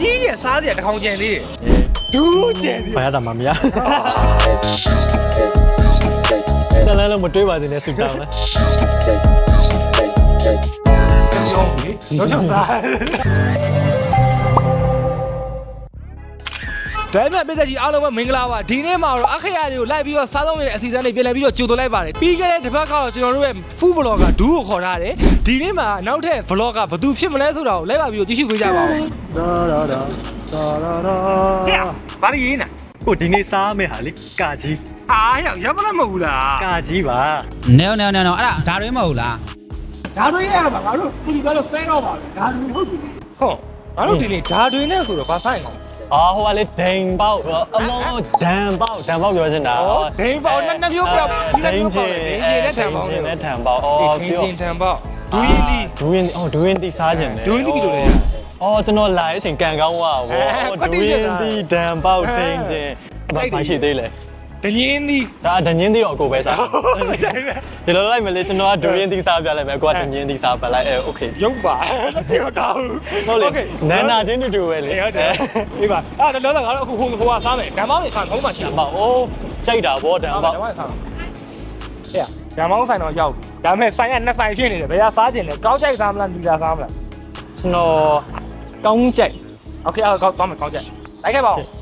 ကြီးရစားတယ်တစ်ခေါင်ကျန်သေးတယ်ဒူးကျန်သေးဘာရတာမှမရတလန်းလုံးမတွေးပါသေးနဲ့ဆူတောင်းလဲပြောပြီတော့ချက်စား ဒါပေမဲ့ပြည်သက်ကြီးအားလုံးပဲမင်္ဂလာပါဒီနေ့မှာတော့အခရာတွေကိုလိုက်ပြီးတော့စားသုံးနေတဲ့အစီအစဉ်တွေပြန်လည်ပြီးတော့ကြိုသွလိုက်ပါတယ်ပြီးခဲ့တဲ့တစ်ပတ်ကတော့ကျွန်တော်တို့ရဲ့ food vlogger ဒူးကိုခေါ်ထားတယ်ဒီနေ့မှာနောက်ထပ် vlogger ဘယ်သူဖြစ်မလဲဆိုတာကိုလိုက်ပါပြီးတော့ကြည့်ရှုပေးကြပါဦးဒါဒါဒါဒါဒါဒါဟဲ့ဘာလို့ရင်းနာကိုဒီနေ့စားမယ်ဟာလေကာကြီးအာဟဲ့ရပ်မလဲမဟုတ်ဘူးလားကာကြီးပါနေနေနေနေအဲ့ဒါဒါတွေမဟုတ်လားဒါတွေရပါငါတို့ပြည်ကတော့ဆဲတော့ပါပဲဒါတွေဟုတ်ပြီဟုတ်ငါတို့ဒီနေ့ဒါတွေနဲ့ဆိုတော့ဘာဆိုင်လဲ အော်ဟိုကလေဒိန်ပေါက်အမောဒန်ပေါက်ဒန်ပေါက်ပြောစင်တာဩဒိန်ပေါက်နှစ်နှစ်မျိုးပြောဒိန်ချင်းဒိန်ချင်းနဲ့ထံပေါက်ဒိန်ချင်းနဲ့ထံပေါက်အော်ဒိန်ပြောချင်းထံပေါက်ဒူးရင်ဒီဒူးရင်အော်ဒူးရင်တီစားခြင်းတယ်ဒူးရင်ဒီလိုလေအော်ကျွန်တော်လာတဲ့အချိန်ကန်ကောင်းသွားပါဘောဒူးရင်တီဒန်ပေါက်ဒိန်ချင်းဘာရှိသေးလဲ ဒညင်းဒီ ဒါဒညင်းသေးတော့ကိုပဲစားဒီလိုလိုက်မလေးကျွန်တော်ကဒူးရင်တီစားပြလိုက်မယ်ကိုကဒညင်းတီစားပြလိုက်အဲโอเค ရုပ်ပါကြည့်တော့ ဟုတ်လေနန္နာချင်းတူတူပဲလေ ဟုတ်တယ်ဒီပါအဲ့တော့တော့ငါတို့အခုဟိုဟိုကစားမယ်ဓမ္မောင်းနေစားဘုံးမှရှိ ဓမ္ တယ် မအိုးကြိုက်တာဗောဓမ္မ ဓမ္မောင်းစားဟဲ့ဓမ္မောင်းဆိုင်တော့ရောက်ဒါမဲ့ဆိုင်ကနှစ်ဆိုင်ဖြစ်နေတယ်ဘယ်ကစားကျင်လဲကောက်ကြိုက်စားမလားလူလာစားမလား ကျွန်တော်ကောင်းကြိုက် โอเคเอาကောင်းမယ်ကောင်းကြလိုက်ခဲ့ပါဦး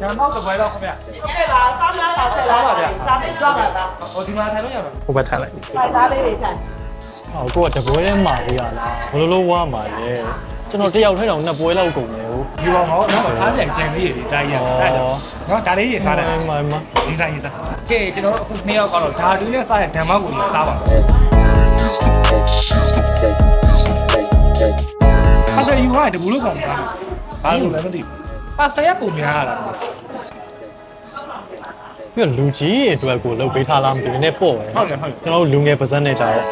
ညနောက်တစ်ပွဲတော့ခင်ဗျဟုတ်ကဲ့ပါဆောင်းလားပါဆက်လားပါစားမယ်ကြွပါသားဟိုဒီမှာထိုင်လို့ရပါဟိုဘက်ထိုင်လိုက်ပါသားလေးတွေထိုင်အော်ကိုကတပွဲထဲမှာလေးရလားဘလို့လို့ဝါမှာလေကျွန်တော်တယောက်ထဲတော့နှစ်ပွဲလောက်ကုန်တယ်ဟိုဒီပေါ်မှာတော့စားပြန်ကြံသေးတယ်တိုင်းရအဲ့တော့နော်ဒါလေးရေးစားတယ်မှန်မှန်ဒီတိုင်းရေးစားကဲကျွန်တော်အခုနှစ်ယောက်ကတော့ဓာတူးနဲ့စားတဲ့ဓမ္မကိုရေးစားပါအဲ့ဒါယူရတဲ့ဘူးလို့ကောင်စားဘာလို့လဲမသိဘူးပါဆရာပုံများလာတာ ပြီးတော့လူကြီးရဲ့အတွက်ကိုလုပ်ပေးထားလားမသိဘူးနည်းပေါ့ပဲဟုတ်တယ်ဟုတ်တယ်ကျွန်တော်တို့လူငယ်ပါဇက်နဲ့ကြတော့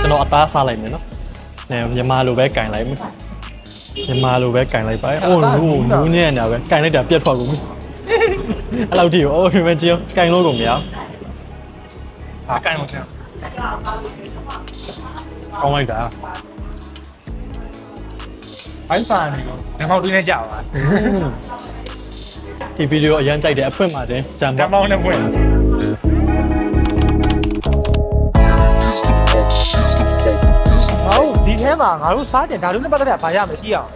ကျွန်တော်အသားစားလိုက်မယ်နော်။ နဲမြန်မာလိုပဲကင်လိုက်မယ်။မြန်မာလိုပဲကင်လိုက်ပါ။အိုးနူးနူးညံ့နေတာပဲကင်လိုက်တာပြတ်ထွက်ကုန်ပြီ။အဲ့လောက်ထိရောအိုးမကြည့်ကင်လို့ကုန်မရအကန်လို့ဆရာ။ကောင်းလိုက်တာအိုင်းစားနေတော့ဓမ္မတူးနဲ့ကြာပါ။ဒီဗီဒီယိုအရန်ကြိုက်တယ်အဖွင့်ပါတယ်။ဂျမ်ဓမ္မောင်းနဲ့ဖွင့် မှာငါတို့စားတယ်ဓာတူးနဲ့ပတ်သက်တာဘာရမကြည့်အောင်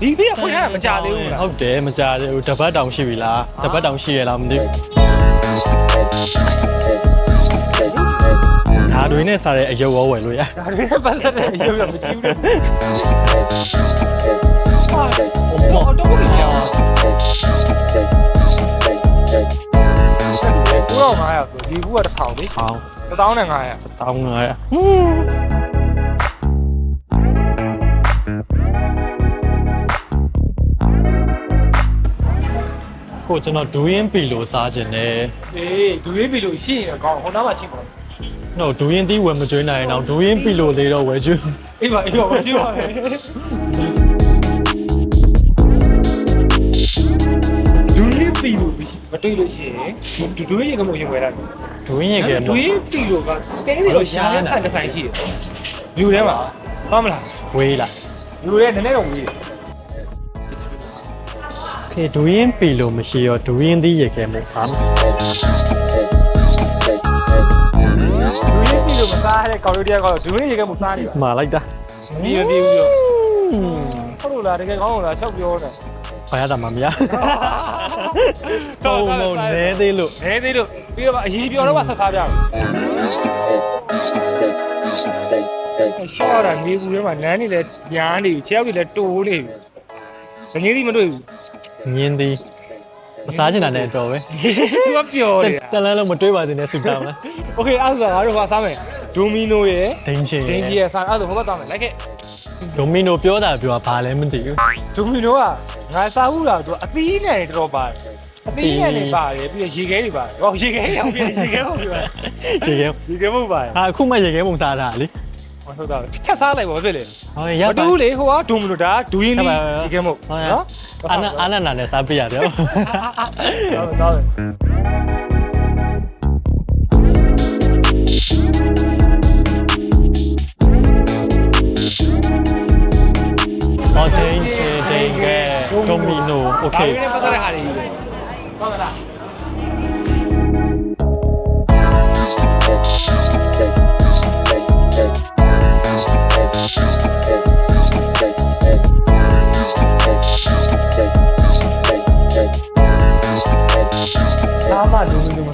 ဒီစီကဖွင့်ရတာမကြသေးဘူးလားဟုတ်တယ်မကြသေးဘူးတပတ်တောင်ရှိပြီလားတပတ်တောင်ရှိရလားမသိဘူးဒါတွေနဲ့စားတဲ့အယုတ်ရောဝယ်လို့ရဒါတွေနဲ့ပတ်သက်တဲ့အရုပ်ရမကြည့်ဘူးဟာဟောတော့ဘယ်လိုလဲဘူးတော့900ဆိုဒီဘူးက1000လေအောင်1000နဲ့900တောင်း ကိုကျွန်တော်ဒူးရင်ပီလိုစားခြင်းနဲ့အေးဒူရေးပြီလို့ရှိရင်ကောင်းဟိုနားမှာကြည့်ပါတော့ဒူးရင်တီးဝယ်မကျွေးနိုင်အောင်ဒူးရင်ပီလိုလေးတော့ဝယ်ကျွေးအေးပါအေးပါမကြည့်ပါနဲ့ဒူရေးပြီလို့မတွေ့လို့ရှိရင်ဒူဒူရေးကမရင်ဝယ်တာဒူးရင်ရဲ့ကဲဒူရေးပြီလို့ကတဲပြီးတော့ရှားတဲ့ဆိုင်တစ်ဆိုင်ရှိတယ်ယူထဲမှာဟုတ်မလားဝေးလာယူထဲနည်းနည်းတော့ဝေးတယ် ခေဒူးရင်ပီလိုမရှိရောဒူးရင်တီးရဲ့ကဲမို့စားမယ်ဒူရေးပြီလို့မစားတဲ့ကောင်လေးတယောက်ကတော့ဒူရေးကမစားနေပါမှာလိုက်တာမပြီးမပြီးဘူးပြောဟုတ်လို့လားတကယ်ကောင်းလို့လားချက်ပြောတယ်ဘာရတာမှမရဟုတ်မဟုတ်နဲသေးလို့နေသေးလို့ပြီးတော့အရေးပြောတော့ဆက်စားပြမယ်ရှော့တာမြေဘူးထဲမှာနန်းနေလဲညားနေပြီခြေောက်တွေလဲတိုးနေပြီငင်းသီးမတွေ့ဘူး ငင်းသည်မစားချင်တာနဲ့တော်ပဲသူကပျော်တနေတာ က်လန်းလုံးမတွေးပါစေနဲ့စူတောင်းလား Okay အဲ့ဒါဆိုငါတို့ကစားမယ်ဒိုမီနိုရဲ့ဒိန်ချင်ဒင်းကြီးရဲ့စားအဲ့ဒါဆိုဘဘတောင်းမယ်လိုက်ခဲ့ဒိုမီနိုပြောတာပြောတာဘာလဲမသိဘူးဒိုမီနိုကငါစားဘူးလားသူကအသီးနဲ့တော်တော်ပါတယ်အသီးနဲ့လည်းပါတယ်ပြီးရေခဲတွေပါတယ်ဟောရေခဲရောက်ပြီရေခဲဟုတ်ပြီရေခဲရေခဲမှုပါတယ်ဟာအခုမှရေခဲပုံစားတာလေ ဟုတ်တာချက်စားလိုက်ပါမဖြစ်လေဟောရမပါ တူးလေဟိုကဒုံမလို့ဒါဒူရင်းကြီးရေခဲမဟုတ်နော် နော်အာနာအာနာနာနဲ့စားပေးရတယ်ဟုတ် တော့ဟော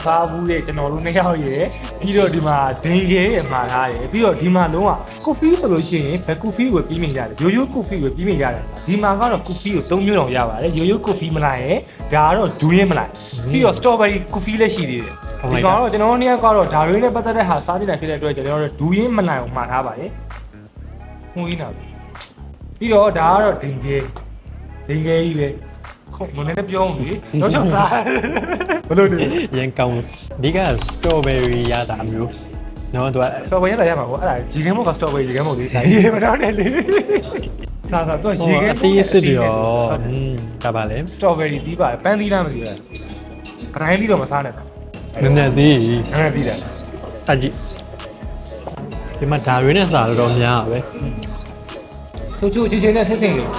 စားဘူးတဲ့ကျွန်တော်တို့နှစ်ယောက်ရယ်ပြီးတော့ဒီမှာဒိန်ခဲရမှာထားတယ်ပြီးတော့ဒီမှာလုံးဝကော်ဖီဆိုလို့ရှိရင်ဘယ်ကော်ဖီကိုပြီးမြင်ရတယ်ရိုးရိုးကော်ဖီကိုပြီးမြင်ရတယ်ဒီမှာကတော့ကော်ဖီကို၃မျိုးတောင်ရပါတယ်ရိုးရိုးကော်ဖီမလိုက်ရင်ဒါကတော့ဒူးရင်မလိုက်ပြီးတော့စတော်ဘယ်ရီကော်ဖီလည်းရှိသေးတယ်ဒီကောင်တော့ကျွန်တော်တို့နှစ်ယောက်ကတော့ဒါတွေနဲ့ပတ်သက်တဲ့ဟာစားပြနိုင်ဖြစ်တဲ့အတွက်ကျွန်တော်တို့ဒူးရင်မလိုက်အောင်မှာထားပါတယ်ဟိုကြီးနာပြီးတော့ဒါကတော့ဒိန်ခဲဒိန်ခဲကြီးပဲ ခုမနေ့ကပြောအောင်လေတော့ချက်စားဘယ်လိုလဲရန်ကောင်းဒီကစတော်ဘယ်ရီရတာမျိုးနော်သူကစတော်ဘယ်ရီရမှာပေါ့အဲ့ဒါဂျီကဲမို့ကစတော်ဘယ်ရီဂျီကဲမို့လေးဒါရေးမတော့နဲ့လေစားစားတော့ဂျီကဲအတီးစစ်တယ်ရောอืมဒါပါလေစတော်ဘယ်ရီတီးပါတယ်ပန်းသီးလားမသိဘူးပတိုင်းသီးတော့မစားနဲ့နည်းနည်းသေးနည်းနည်းသီးတယ်တကြည့်ဒီမှာဒါတွေနဲ့စားတော့များပါပဲသူချိုချီချင်းနဲ့ဆက်တင်လို့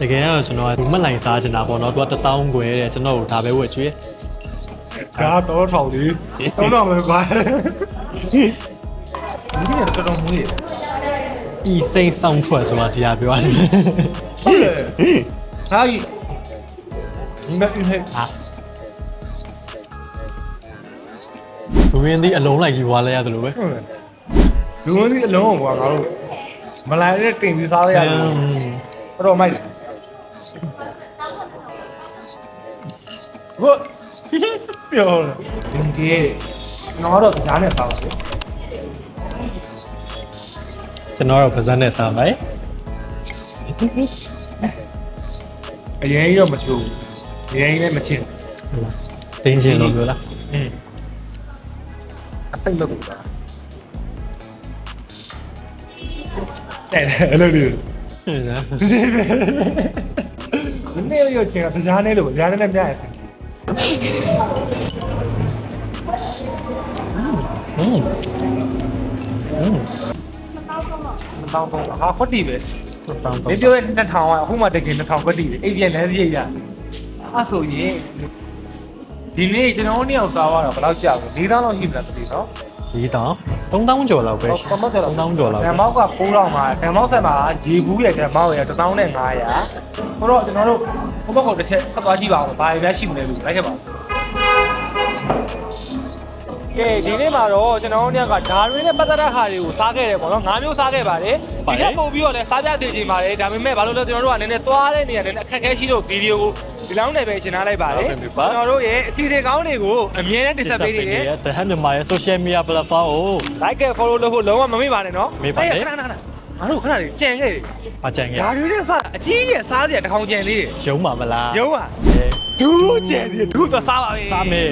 တကယ်တော့ကျွန်တော်ကဘူးမလိုင်စားချင်တာပေါ့နော်သူကတထောင်းခွဲတဲ့ကျွန်တော်တို့ဒါပဲဝယ်ကျွေးဒါတော့ထောင်လေးတော့တော့မယ်ကွာဒီနေ့တော့တော်တော်မူးရဤစိန်ဆောင်ထွက်ဆိုတာဒီဟာပြောရတယ်ဟုတ်တယ်ဟာကြီးမင်းဟဲ့ဟာဘူးရင်းဒီအလုံးလိုက်ယူသွားလဲရတယ်လို့ပဲဟုတ်တယ်လူဝင်ကြီးအလုံးကွာငါတို့မလိုက်နဲ့တင်ပြီးစားရရတယ်တော်တော်မိုက်တယ် ဟုတ်ပြောတယ်ဒီကြီးကျွန်တော်ကတော့ကြားနဲ့စားပါလေကျွန်တော်တော့ပါဇက်နဲ့စားပါရဲ့အရင်ကြီးတော့မချိုးဘူးအရင်ကြီးလည်းမချစ်တင်းချင်းလို့ပြောလားอืมအစိမ့်လို့ပါတဲ့အဲ့လိုလေဟုတ်လားဒီနေ့ရောချင်တာကြားနေလို့ကြားနေနဲ့မြရစင် อืมอืม တောင်းတော့ဟာခွတ်တီပဲ တောင်း မ တော့ င်းပြောရဲ့2000ကအခုမှတကယ်2000ခွတ်တီပဲအိပ်ပြန်လဲစီရရအဲ့ဆိုရင်ဒီနေ့ကျွန်တော်တို့နှစ်ယောက်စားသွားတော့ဘယ်လောက်ကြာဘူး4000လောက်ရှိပြီလားတတိနော် ဒီတောင်း 3000ကျော်လောက်ပဲဟုတ်ကမတ်တယ်လောက်3000ကျော်လောက်ဓမ္မောက်က9000မှာဓမ္မောက်ဆက်မှာရေဘူးရဲ့ဓမ္မောက်ရဲ့1500ဆိုတော့ကျွန်တော်တို့ဘုဘကောတစ်ချက်ဆက်သွားကြည့်ပါဦးဘာတွေများရှိမလဲလို့လိုက်ခဲ့ပါဦး ကဲဒီနေ့မှာတော့ကျွန်တော်တို့ညကဓာရင်းနဲ့ပတ်သက်တဲ့ဟာတွေကိုစားခဲ့တယ်ပေါ့နော်၅မျိုးစားခဲ့ပါတယ်ဒီထက်ပို့ပြီးတော့လည်းစားပြစေချင်ပါတယ်ဒါပေမဲ့ဘာလို့လဲကျွန်တော်တို့ကနည်းနည်းသွားတဲ့နေရာနည်းနည်းအခက်အခဲရှိလို့ဗီဒီယိုကိုဒီလောက်နဲ့ပဲရှင်းထားလိုက်ပါတယ်ကျွန်တော်တို့ရဲ့အစီအစဉ်ကောင်းတွေကိုအမြဲတမ်းတင်ဆက်ပေးနေတယ် The Hand Myanmar ရဲ့ social media platform ကို like က follow လုပ်ဖို့လုံးဝမမေ့ပါနဲ့နော်မေ့ပါနဲ့ခဏခဏခဏငါတို့ခဏလေးကြံခဲ့တယ်အကြံခဲ့ဓာရင်းနဲ့စားအကြီးကြီးစားစရာတစ်ခေါင်ကြံသေးတယ်ရုံးပါမလားရုံးอ่ะဒူးကြံသေးတယ်ဒူးတော့စားပါပဲစားမယ်